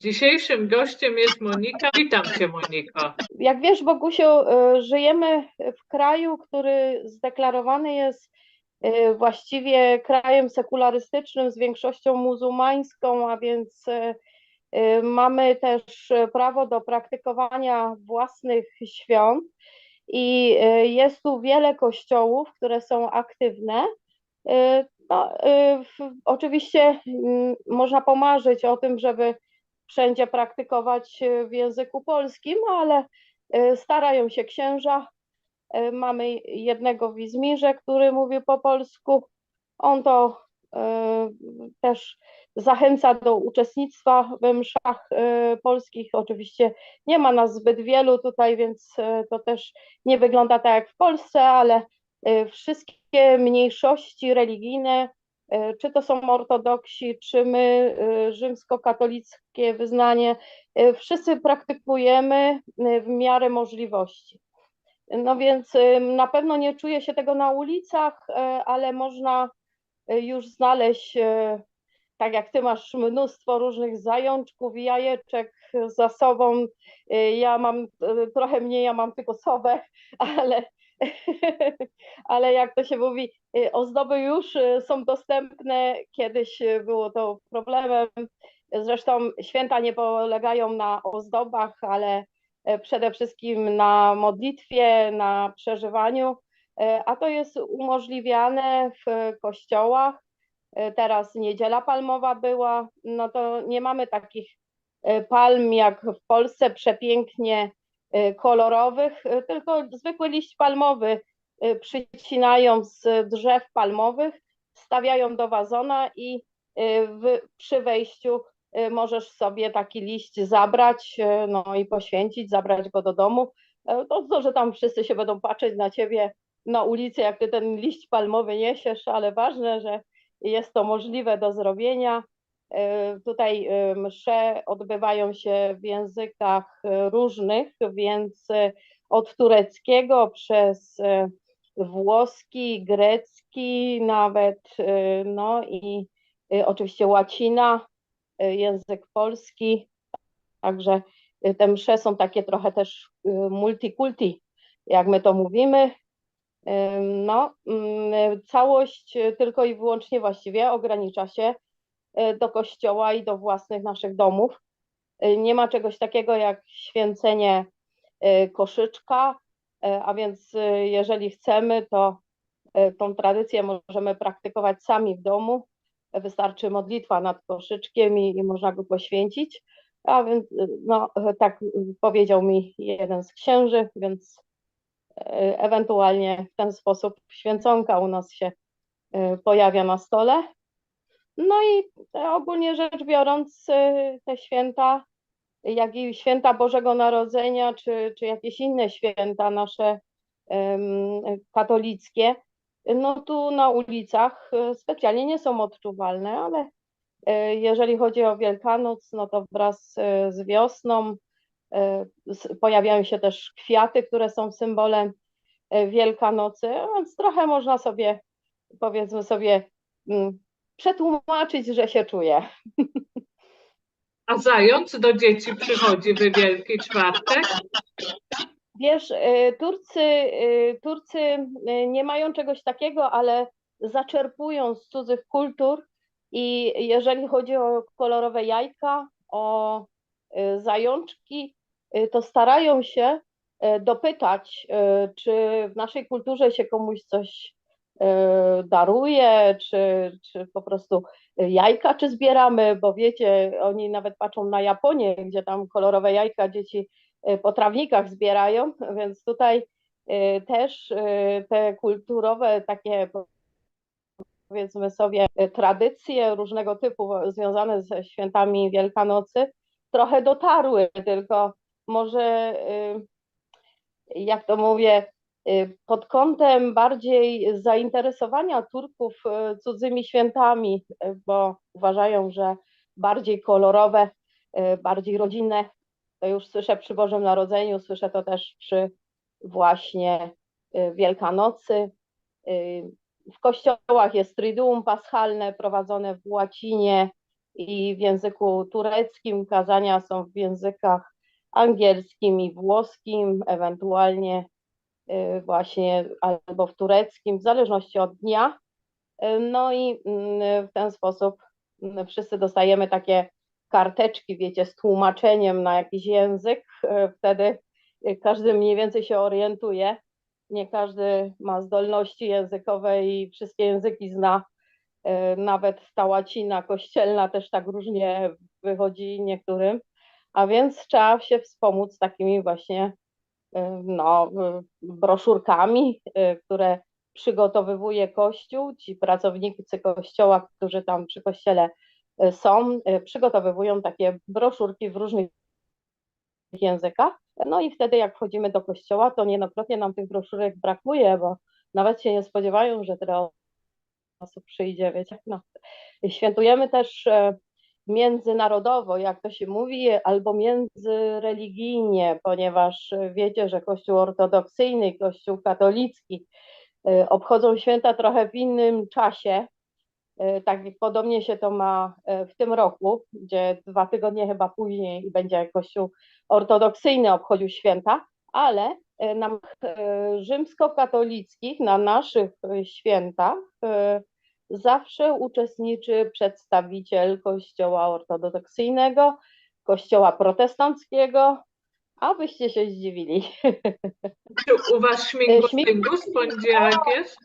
Dzisiejszym gościem jest Monika. Witam Cię, Moniko. Jak wiesz, Bogusiu, y, żyjemy w kraju, który zdeklarowany jest y, właściwie krajem sekularystycznym z większością muzułmańską, a więc y, mamy też prawo do praktykowania własnych świąt i jest tu wiele kościołów, które są aktywne. No, oczywiście mm, można pomarzyć o tym, żeby wszędzie praktykować y, w języku polskim, ale y, starają się księża. Y, Mamy jednego w Izmirze, który mówi po polsku. On to też zachęca do uczestnictwa w mszach polskich. Oczywiście nie ma nas zbyt wielu tutaj, więc to też nie wygląda tak jak w Polsce, ale wszystkie mniejszości religijne, czy to są ortodoksi, czy my, y, rzymskokatolickie wyznanie, y, wszyscy praktykujemy w miarę możliwości. No więc na pewno nie czuję się tego na ulicach, ale można już znaleźć, tak jak ty masz mnóstwo różnych zajączków i jajeczek za sobą. Ja mam trochę mniej, ja mam tylko sowę, ale, ale jak to się mówi, y, ozdoby już y, są dostępne. Kiedyś y, było to problemem. Zresztą święta nie polegają na ozdobach, ale e, przede wszystkim na modlitwie, na przeżywaniu, e, a to jest umożliwiane w kościołach. E, Teraz niedziela palmowa była, no to nie mamy takich palm jak w Polsce, przepięknie kolorowych, e, tylko zwykły liść palmowy e, przycinają z drzew palmowych, stawiają do wazona i w, przy wejściu y, możesz sobie taki liść zabrać, y, no i poświęcić, zabrać go do domu. E, To, to, że tam wszyscy się będą patrzeć na ciebie na ulicy, jak ty ten liść palmowy niesiesz, ale ważne, że jest to możliwe do zrobienia. E, Tutaj y, msze odbywają się w językach y, różnych, więc od tureckiego przez włoski, grecki nawet, no i oczywiście łacina, język polski, także te msze są takie trochę też multikulti, jak my to mówimy. No, mm, całość tylko i wyłącznie właściwie ogranicza się do kościoła i do własnych naszych domów. Y, Nie ma czegoś takiego jak święcenie y, koszyczka, a więc jeżeli chcemy, to tą tradycję możemy praktykować sami w domu. Wystarczy modlitwa nad koszyczkiem i, i można go poświęcić. A więc no, tak powiedział mi jeden z księży, więc ewentualnie w ten sposób święconka u nas się pojawia na stole. No i e, ogólnie rzecz biorąc, y, te święta, jak i święta Bożego Narodzenia, czy, czy jakieś inne święta nasze em, katolickie, no tu na ulicach y, specjalnie nie są odczuwalne, ale y, jeżeli chodzi o Wielkanoc, no to wraz y, z wiosną pojawiają się też kwiaty, które są symbolem Wielkanocy, więc trochę można sobie, powiedzmy sobie, mm, przetłumaczyć, że się czuje. A zając do dzieci przychodzi w Wielki Czwartek? Wiesz, y, Turcy, y, Turcy y, nie mają czegoś takiego, ale zaczerpują z cudzych kultur i jeżeli chodzi o kolorowe jajka, o zajączki, to starają się dopytać, czy w naszej kulturze się komuś coś daruje, czy, czy po prostu jajka, czy zbieramy, bo wiecie, oni nawet patrzą na Japonię, gdzie tam kolorowe jajka dzieci y, po trawnikach zbierają, więc tutaj y, też y, te kulturowe takie powiedzmy sobie y, tradycje różnego typu związane ze świętami Wielkanocy trochę dotarły, tylko może y, jak to mówię, y, pod kątem bardziej zainteresowania Turków y, cudzymi świętami, y, bo uważają, że bardziej kolorowe, y, bardziej rodzinne to już słyszę przy Bożym Narodzeniu, słyszę to też przy właśnie y, Wielkanocy. Y, W kościołach jest Triduum Paschalne prowadzone w łacinie i w języku tureckim, kazania są w językach angielskim i włoskim, ewentualnie y, właśnie albo w tureckim, w zależności od dnia. Y, No i mm, w ten sposób mm, wszyscy dostajemy takie karteczki, wiecie, z tłumaczeniem na jakiś język. Y, Wtedy y, każdy mniej więcej się orientuje. Nie każdy ma zdolności językowe i wszystkie języki zna. Y, Nawet ta łacina kościelna też tak różnie wychodzi niektórym. A więc trzeba się wspomóc takimi właśnie y, no, y, broszurkami, y, które przygotowywuje Kościół. Ci pracownicy Kościoła, którzy tam przy Kościele y, są, y, przygotowywują takie broszurki w różnych językach. No i wtedy jak wchodzimy do Kościoła, to niejednokrotnie nam tych broszurek brakuje, bo nawet się nie spodziewają, że tyle osób przyjdzie, wiecie. No. Świętujemy też międzynarodowo, jak to się mówi, albo międzyreligijnie, ponieważ wiecie, że Kościół ortodoksyjny i Kościół katolicki e, obchodzą święta trochę w innym czasie. E, Tak podobnie się to ma e, w tym roku, gdzie dwa tygodnie chyba później będzie Kościół ortodoksyjny obchodził święta, ale na rzymskokatolickich, na naszych świętach zawsze uczestniczy przedstawiciel Kościoła ortodoksyjnego, Kościoła protestanckiego, abyście się zdziwili. Czy u Was śmigus, poniedziałek jest?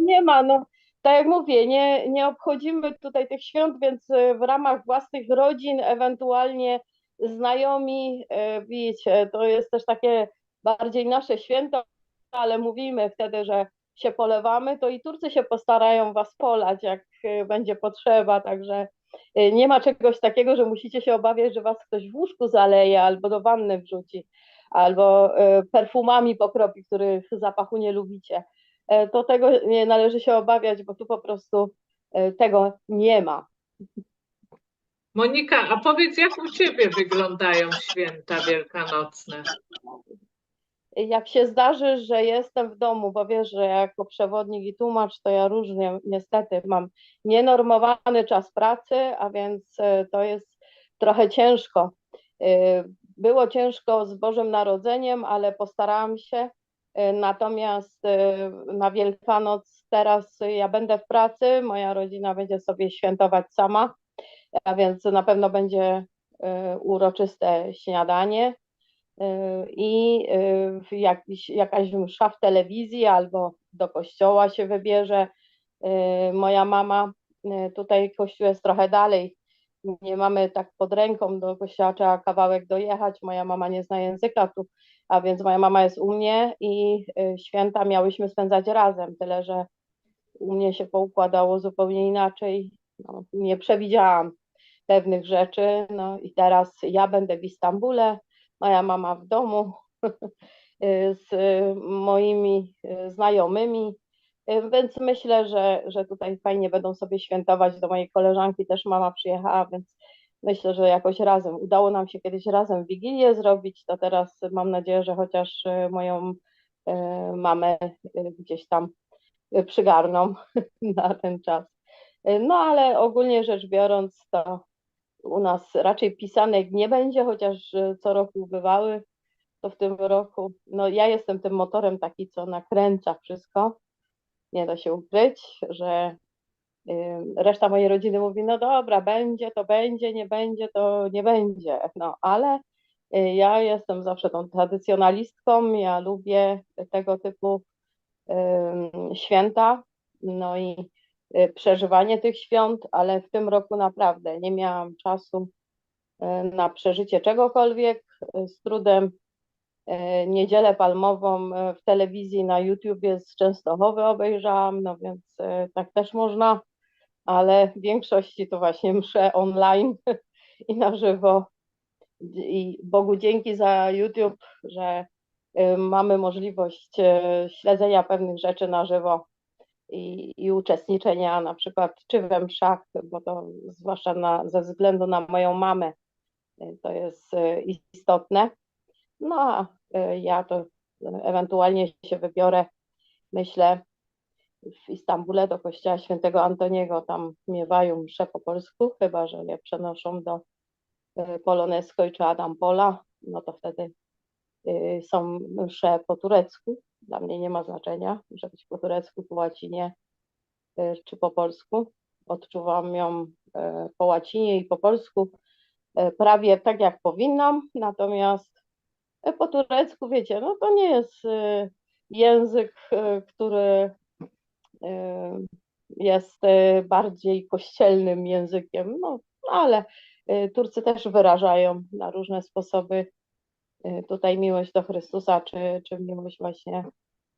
Nie ma, no tak jak mówię, nie, nie obchodzimy tutaj tych świąt, więc e, w ramach własnych rodzin, ewentualnie znajomi, e, wiecie, to jest też takie bardziej nasze święto, ale mówimy wtedy, że się polewamy, to i Turcy się postarają was polać, jak e, będzie potrzeba, także e, nie ma czegoś takiego, że musicie się obawiać, że was ktoś w łóżku zaleje albo do wanny wrzuci, albo e, perfumami pokropi, których zapachu nie lubicie. E, To tego nie należy się obawiać, bo tu po prostu tego nie ma. Monika, a powiedz, jak u Ciebie wyglądają święta wielkanocne? Jak się zdarzy, że jestem w domu, bo wiesz, że jako przewodnik i tłumacz, to ja różnie niestety mam nienormowany czas pracy, a więc e, to jest trochę ciężko. E, Było ciężko z Bożym Narodzeniem, ale postarałam się. E, Natomiast na Wielkanoc teraz ja będę w pracy, moja rodzina będzie sobie świętować sama, a więc na pewno będzie uroczyste śniadanie i e, w jakiś, jakaś msza w telewizji albo do kościoła się wybierze. E, Moja mama, tutaj kościół jest trochę dalej, nie mamy tak pod ręką do kościoła, trzeba kawałek dojechać. Moja mama nie zna języka tu, a więc moja mama jest u mnie i święta miałyśmy spędzać razem, tyle że u mnie się poukładało zupełnie inaczej. No, nie przewidziałam pewnych rzeczy. No i teraz ja będę w Istambule, moja mama w domu z moimi znajomymi. Więc myślę, że, że tutaj fajnie będą sobie świętować. Do mojej koleżanki też mama przyjechała, więc myślę, że jakoś razem. Udało nam się kiedyś razem Wigilię zrobić, to teraz mam nadzieję, że chociaż moją mamę gdzieś tam przygarną na ten czas. No ale ogólnie rzecz biorąc, to u nas raczej pisanek nie będzie, chociaż e, co roku bywały, to w tym roku, no ja jestem tym motorem taki, co nakręca wszystko, nie da się ukryć, że reszta mojej rodziny mówi, no dobra, będzie, to będzie, nie będzie, to nie będzie, no ale y, ja jestem zawsze tą tradycjonalistką, ja lubię tego typu święta, no i przeżywanie tych świąt, ale w tym roku naprawdę nie miałam czasu y, na przeżycie czegokolwiek. Y, Z trudem y, Niedzielę Palmową y, w telewizji na YouTubie z Częstochowy obejrzałam, no więc y, tak też można, ale w większości to właśnie msze online i na żywo. I Bogu dzięki za YouTube, że y, mamy możliwość y, śledzenia pewnych rzeczy na żywo i, i uczestniczenia na przykład czy we mszach, bo to zwłaszcza na, ze względu na moją mamę y, to jest y, istotne. No a y, ja to ewentualnie się wybiorę, myślę, w Istambule do kościoła świętego Antoniego, tam miewają msze po polsku, chyba że je przenoszą do Polonesko czy Adam Pola, no to wtedy są msze po turecku. Dla mnie nie ma znaczenia, że być po turecku, po łacinie y, czy po polsku. Odczuwam ją y, po łacinie i po polsku y, prawie tak jak powinnam, natomiast po turecku, wiecie, no to nie jest język, który jest bardziej kościelnym językiem, no ale Turcy też wyrażają na różne sposoby tutaj miłość do Chrystusa, czy, czy miłość właśnie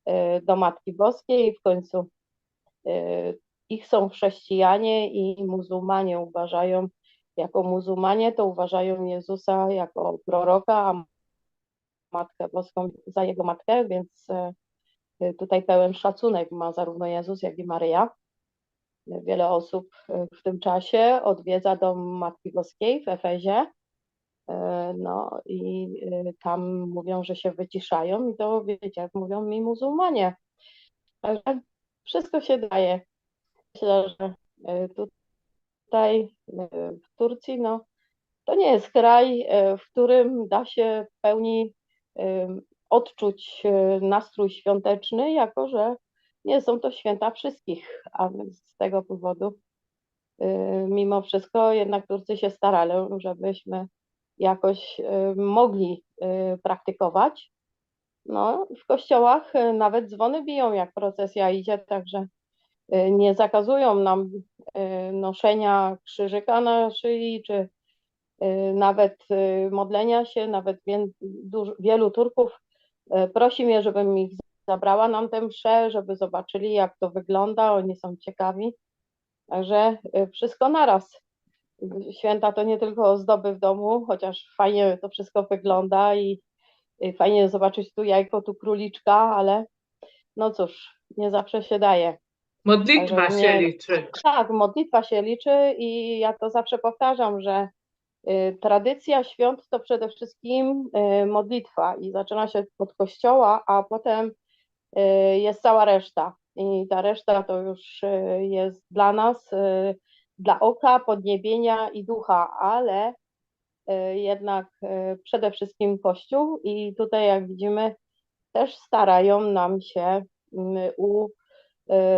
y, do Matki Boskiej w końcu y, ich są chrześcijanie i muzułmanie uważają, jako muzułmanie to uważają Jezusa jako proroka, a Matkę Boską za jego matkę, więc y, tutaj pełen szacunek ma zarówno Jezus, jak i Maryja. Wiele osób y, w tym czasie odwiedza dom Matki Boskiej w Efezie. Y, No i y, tam mówią, że się wyciszają i to wiecie, jak mówią mi muzułmanie. Także wszystko się daje. Myślę, że y, tutaj w Turcji, no to nie jest kraj, w którym da się w pełni odczuć nastrój świąteczny, jako że nie są to święta wszystkich, a więc z tego powodu mimo wszystko jednak Turcy się starali, żebyśmy jakoś y, mogli y, praktykować. No, w kościołach y, nawet dzwony biją, jak procesja idzie, także nie zakazują nam noszenia krzyżyka na szyi, czy nawet modlenia się, nawet wielu Turków prosi mnie, żebym ich zabrała nam tę mszę, żeby zobaczyli, jak to wygląda, oni są ciekawi. Także wszystko naraz. Święta to nie tylko ozdoby w domu, chociaż fajnie to wszystko wygląda i fajnie zobaczyć tu jajko, tu króliczka, ale no cóż, nie zawsze się daje. Modlitwa się liczy. Tak, modlitwa się liczy i ja to zawsze powtarzam, że y, tradycja świąt to przede wszystkim y, modlitwa i zaczyna się od kościoła, a potem y, jest cała reszta. I ta reszta to już jest dla nas, dla oka, podniebienia i ducha, ale y, jednak y, przede wszystkim Kościół i tutaj jak widzimy też starają nam się mm,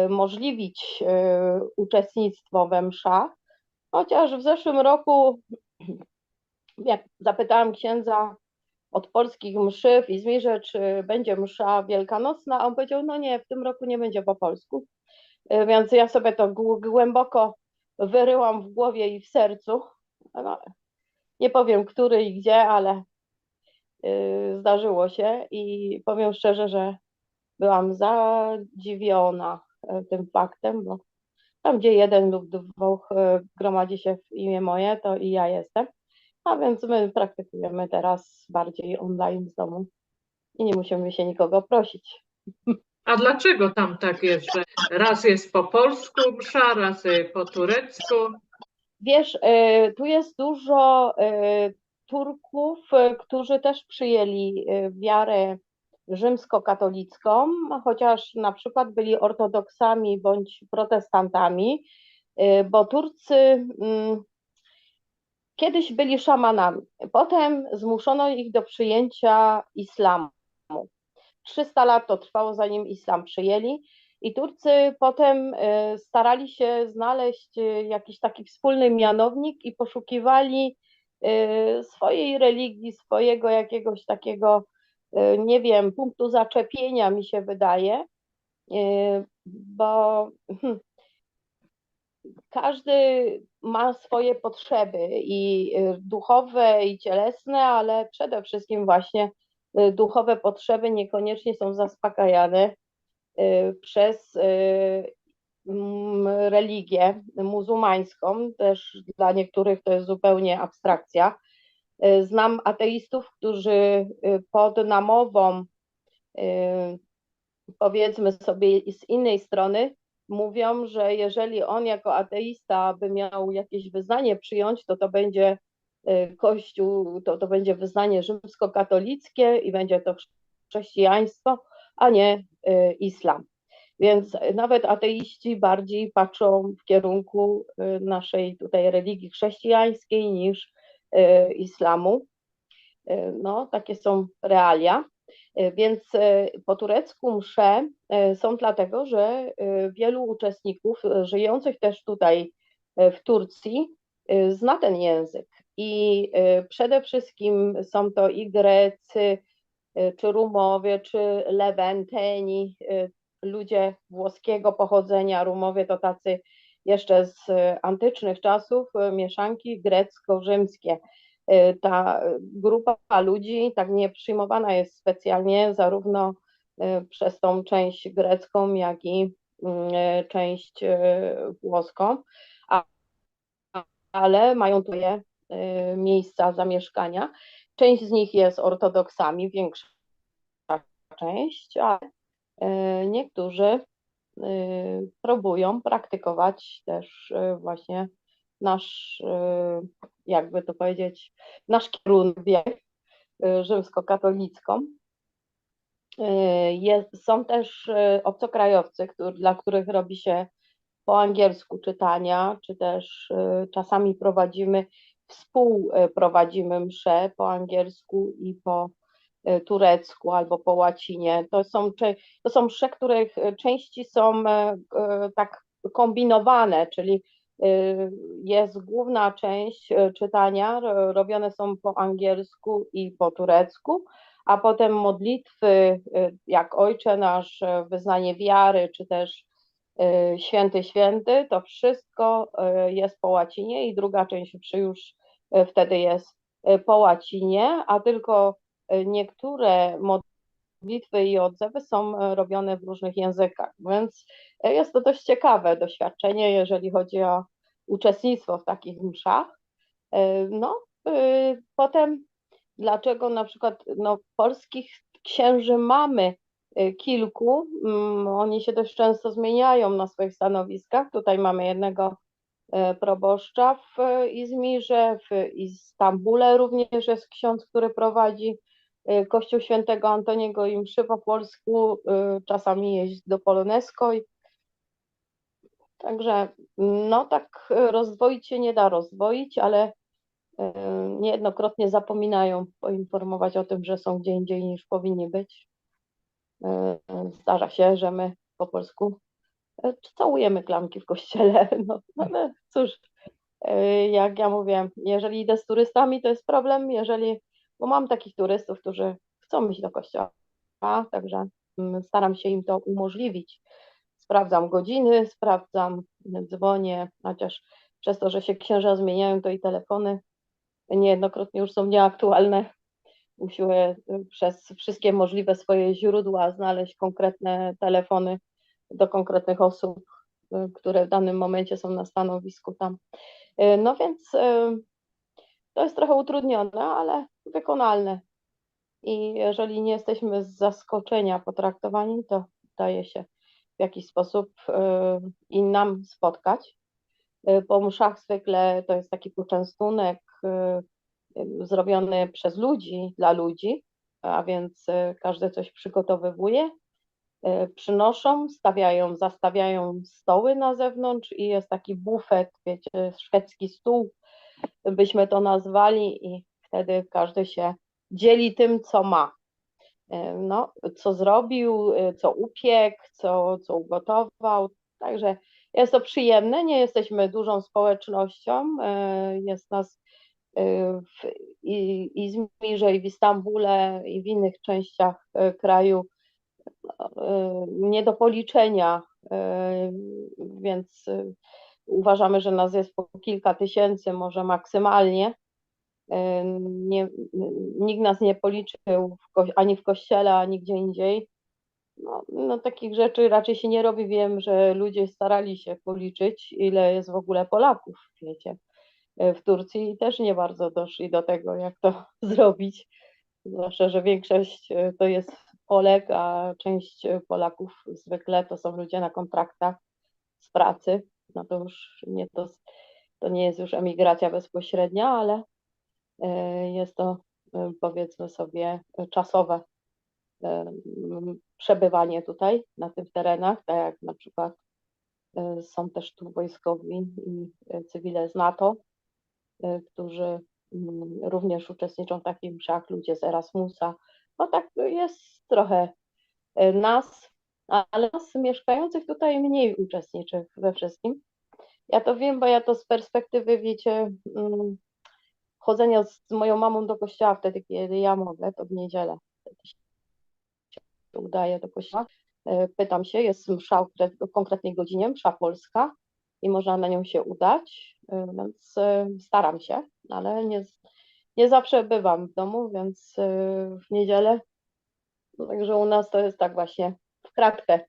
umożliwić y, uczestnictwo we mszach, chociaż w zeszłym roku jak zapytałam księdza od polskich mszy w Izmirze, czy będzie msza wielkanocna, a on powiedział, no nie, w tym roku nie będzie po polsku, więc ja sobie to gł- głęboko wyryłam w głowie i w sercu. No, nie powiem, który i gdzie, ale y, zdarzyło się i powiem szczerze, że byłam zadziwiona y, tym faktem, bo tam, gdzie jeden lub dwóch y, gromadzi się w imię moje, to i ja jestem. A więc my praktykujemy teraz bardziej online z domu i nie musimy się nikogo prosić. A dlaczego tam tak jest, że raz jest po polsku msza, raz y, po turecku? Wiesz, y, tu jest dużo y, Turków, którzy też przyjęli wiarę rzymskokatolicką, chociaż na przykład byli ortodoksami bądź protestantami, bo Turcy mm, kiedyś byli szamanami, potem zmuszono ich do przyjęcia islamu. 300 lat to trwało, zanim islam przyjęli. I Turcy potem y, starali się znaleźć y, jakiś taki wspólny mianownik i poszukiwali y, swojej religii, swojego jakiegoś takiego, nie wiem, punktu zaczepienia, mi się wydaje, bo hmm, każdy ma swoje potrzeby i duchowe, i cielesne, ale przede wszystkim właśnie duchowe potrzeby niekoniecznie są zaspokajane y, przez y, religię muzułmańską. Też dla niektórych to jest zupełnie abstrakcja. Y, Znam ateistów, którzy y, pod namową, y, powiedzmy sobie z innej strony, mówią, że jeżeli on jako ateista by miał jakieś wyznanie przyjąć, to to będzie y, Kościół, to, to będzie wyznanie rzymskokatolickie i będzie to chrześcijaństwo, a nie y, islam. Więc nawet ateiści bardziej patrzą w kierunku y, naszej tutaj religii chrześcijańskiej niż y, islamu. Y, No, takie są realia. Y, Więc y, po turecku msze y, są dlatego, że y, wielu uczestników y, żyjących też tutaj y, w Turcji y, zna ten język. I y, przede wszystkim są to i Grecy, y, czy Rumowie, czy Lewenteni, y, ludzie włoskiego pochodzenia. Rumowie to tacy jeszcze z antycznych czasów, mieszanki grecko-rzymskie. Ta grupa ludzi tak nie przyjmowana jest specjalnie zarówno przez tą część grecką, jak i część włoską, ale mają tu je miejsca zamieszkania. Część z nich jest ortodoksami, większa część, a y, niektórzy y, próbują praktykować też y, właśnie nasz, y, jakby to powiedzieć, nasz kierunek y, rzymskokatolicką. Y, Jest, są też y, obcokrajowcy, którzy, dla których robi się po angielsku czytania, czy też y, czasami prowadzimy, współprowadzimy msze po angielsku i po y, turecku albo po łacinie. To są, to są msze, których y, części są e, e, tak kombinowane, czyli jest główna część czytania, ro- robione są po angielsku i po turecku, a potem modlitwy, jak Ojcze Nasz, wyznanie wiary, czy też Święty Święty, to wszystko y, jest po łacinie i druga część już y, wtedy jest y, po łacinie, a tylko y, niektóre modlitwy i odzewy są y, robione w różnych językach, więc y, jest to dość ciekawe doświadczenie, jeżeli chodzi o uczestnictwo w takich mszach. Y, No, y, potem dlaczego na przykład no, polskich księży mamy y, kilku, mm, oni się dość często zmieniają na swoich stanowiskach. Tutaj mamy jednego e, proboszcza w e, Izmirze, w Istambule również jest ksiądz, który prowadzi e, Kościół Świętego Antoniego i mszy po polsku, czasami jeździ do Polonesko. Także no tak rozwoić się nie da rozwoić, ale niejednokrotnie zapominają poinformować o tym, że są gdzie indziej niż powinni być. E, Zdarza się, że my po polsku e, całujemy klamki w kościele. No, no ale cóż, e, jak ja mówię, jeżeli idę z turystami, to jest problem, jeżeli, bo mam takich turystów, którzy chcą iść do kościoła, także mm, staram się im to umożliwić. Sprawdzam godziny, sprawdzam, dzwonię, chociaż przez to, że się księża zmieniają, to i telefony niejednokrotnie już są nieaktualne. Musiły y, przez wszystkie możliwe swoje źródła znaleźć konkretne telefony do konkretnych osób, y, które w danym momencie są na stanowisku tam. Y, No więc to jest trochę utrudnione, ale wykonalne. I jeżeli nie jesteśmy z zaskoczenia potraktowani, to daje się w jakiś sposób i nam spotkać. Po mszach zwykle to jest taki poczęstunek zrobiony przez ludzi, dla ludzi, a więc y, każdy coś przygotowywuje, y, przynoszą, stawiają, zastawiają stoły na zewnątrz i jest taki bufet, wiecie, szwedzki stół, byśmy to nazwali i wtedy każdy się dzieli tym, co ma. Y, No, co zrobił, co upiekł, co, co ugotował. Także jest to przyjemne. Nie jesteśmy dużą społecznością. Jest nas w i- Izmirze, i w Istambule, i w innych częściach y, kraju y, nie do policzenia, y, więc y, uważamy, że nas jest po kilka tysięcy, może maksymalnie. Y, Nie, nikt nas nie policzył w ani w kościele, ani gdzie indziej. No, no takich rzeczy raczej się nie robi. Wiem, że ludzie starali się policzyć, ile jest w ogóle Polaków w świecie. Y, W Turcji też nie bardzo doszli do tego, jak to zrobić. Zwłaszcza, że większość y, to jest Polek, a część y, Polaków zwykle to są ludzie na kontraktach z pracy. No to już nie to, to nie jest już emigracja bezpośrednia, ale jest to powiedzmy sobie czasowe przebywanie tutaj, na tych terenach, tak jak na przykład e, są też tu wojskowi i e, cywile z NATO, e, którzy mm, również uczestniczą w takich mszach, ludzie z Erasmusa. No tak jest trochę e, nas, ale nas mieszkających tutaj mniej uczestniczy we wszystkim. Ja to wiem, bo ja to z perspektywy, wiecie, mm, chodzenia z moją mamą do kościoła wtedy, kiedy ja mogę, to w niedzielę wtedy się udaję do kościoła. E, Pytam się, jest msza o konkretnej godzinie, msza polska i można na nią się udać, e, więc e, staram się, ale nie, nie zawsze bywam w domu, więc e, w niedzielę. No, Także u nas to jest tak właśnie w kratkę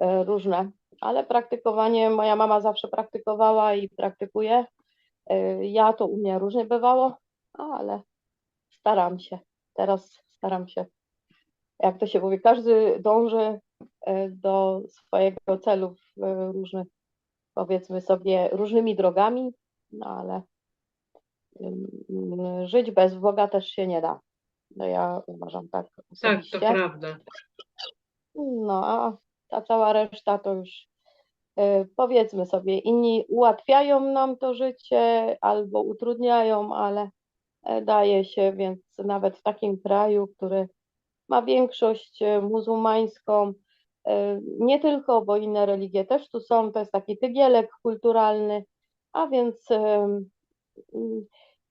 różne, ale praktykowanie moja mama zawsze praktykowała i praktykuje. Ja to u mnie różnie bywało, ale staram się. Teraz staram się. Jak to się mówi, każdy dąży do swojego celu w różnych, powiedzmy sobie, różnymi drogami, no ale żyć bez Boga też się nie da. No ja uważam tak Tak, to osobiście. prawda. No, a ta cała reszta to już e, powiedzmy sobie, inni ułatwiają nam to życie albo utrudniają, ale e, daje się, więc nawet w takim kraju, który ma większość e, muzułmańską, nie tylko, bo inne religie też tu są, to jest taki tygielek kulturalny, a więc mm,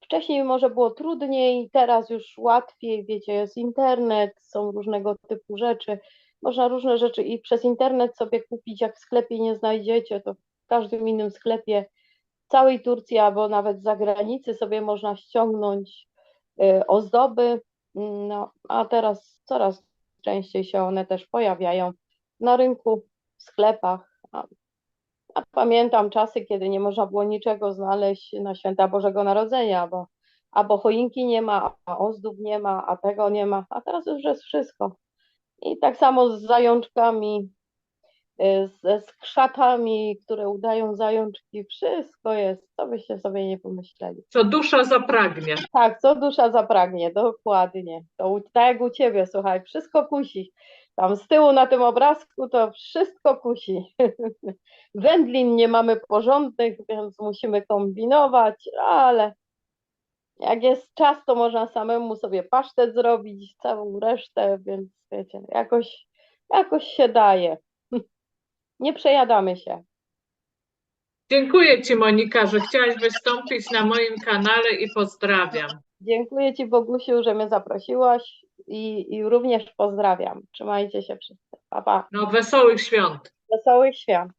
wcześniej może było trudniej, teraz już łatwiej, wiecie, jest internet, są różnego typu rzeczy, można różne rzeczy i przez internet sobie kupić, jak w sklepie nie znajdziecie, to w każdym innym sklepie całej Turcji albo nawet z zagranicy sobie można ściągnąć y, ozdoby, no a teraz coraz częściej się one też pojawiają na rynku, w sklepach. A, a pamiętam czasy, kiedy nie można było niczego znaleźć na święta Bożego Narodzenia, bo albo choinki nie ma, a ozdób nie ma, a tego nie ma, a teraz już jest wszystko. I tak samo z zajączkami, y, z, z krzatami, które udają zajączki, wszystko jest, co byście sobie nie pomyśleli. Co dusza zapragnie. Tak, co dusza zapragnie, dokładnie. To tak jak u ciebie, słuchaj, wszystko kusi. Tam z tyłu na tym obrazku to wszystko kusi. Wędlin nie mamy porządnych, więc musimy kombinować, ale jak jest czas, to można samemu sobie pasztet zrobić, całą resztę, więc wiecie, jakoś, jakoś się daje. Nie przejadamy się. Dziękuję Ci, Monika, że chciałaś wystąpić na moim kanale i pozdrawiam. Dziękuję Ci, Bogusiu, że mnie zaprosiłaś i, i również pozdrawiam. Trzymajcie się wszyscy. Pa, pa. No, wesołych świąt. Wesołych świąt.